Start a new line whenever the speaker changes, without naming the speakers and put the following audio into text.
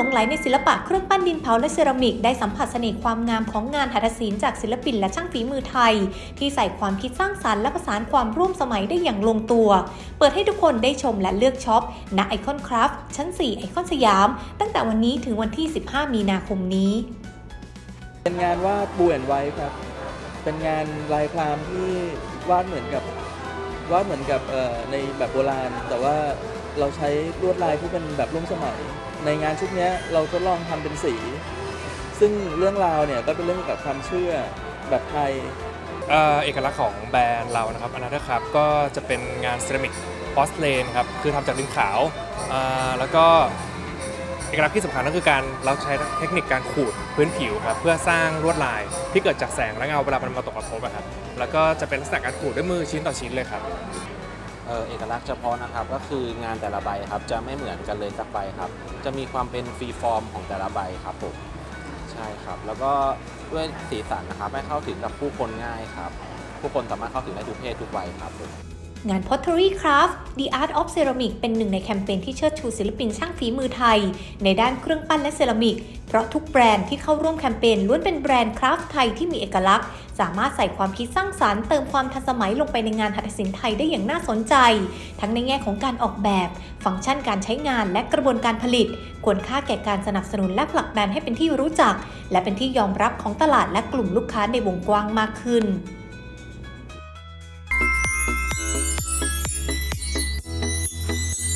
ลงไหลในศิลปะเครื่องปั้นดินเผาและเซรามิก ได้สัมผัสเสน่ห์ความงามของงานหัตถศิลป์จากศิลปินและช่างฝีมือไทย ที่ใส่ความคิดสร้างสรรค์และประสานความร่วมสมัยได้อย่างลงตัว เปิดให้ทุกคนได้ชมและเลือกช็อปณไอคอนคราฟชั้น 4 ไอคอนสยาม ตั้งแต่วันนี้ถึงวันที่ 15 มีนาคมนี้
เป็นงานวาดบูแอนไว้ครับ เป็นงานลายพรางที่วาดเหมือนกับวาดเหมือนกับในแบบโบราณ แต่ว่า เราใช้ลวดลายที่เป็นแบบร่วมสมัย ในงานชุดนี้เราทดลองทำเป็นสี ซึ่งเรื่องราวเนี่ยก็เป็นเรื่องเกี่ยวกับความเชื่อแบบไทย
เอกลักษณ์ของแบรนด์เรานะครับอนาเธอร์ครับก็จะเป็นงานเซรามิกพอสเลนครับคือทำจากดินขาวแล้วก็เอกลักษณ์ที่สำคัญก็คือการเราใช้เทคนิคการขูดพื้นผิวครับเพื่อสร้างลวดลายที่เกิดจากแสงและเงาเวลามันมาตกกระทบอะครับแล้วก็จะเป็นลักษณะการขูดด้วยมือชิ้นต่อชิ้นเลยครับ
เออเอกลักษณ์เฉพาะนะครับก็คืองานแต่ละใบครับจะไม่เหมือนกันเลยสักใบครับ จะมีความเป็นฟรีฟอร์มของแต่ละใบครับผมใช่ครับ แล้วก็ด้วยสีสันนะครับให้เข้าถึงกับผู้คนง่ายครับ ผู้คนสามารถเข้าถึงได้ทุกเพศทุกวัยครับผม
งาน Pottery Craft The Art of Ceramic เป็นหนึ่งในแคมเปญที่เชิดชูศิลปินช่างฝีมือไทย ในด้านเครื่องปั้นและเซรามิก เพราะทุกแบรนด์ที่เข้าร่วมแคมเปญล้วนเป็นแบรนด์คราฟต์ไทยที่มีเอกลักษณ์ สามารถใส่ความคิดสร้างสารรค์เติมความทันสมัยลงไปในงานหัตถศิลป์ไทยได้อย่างน่าสนใจ ทั้งในแง่ของการออกแบบ ฟังก์ชันการใช้งานและกระบวนการผลิต ควรค่าแก่การสนับสนุนและผลักดันให้เป็นที่รู้จัก และเป็นที่ยอมรับของตลาดและกลุ่มลูกค้าในวงกว้างมากขึ้น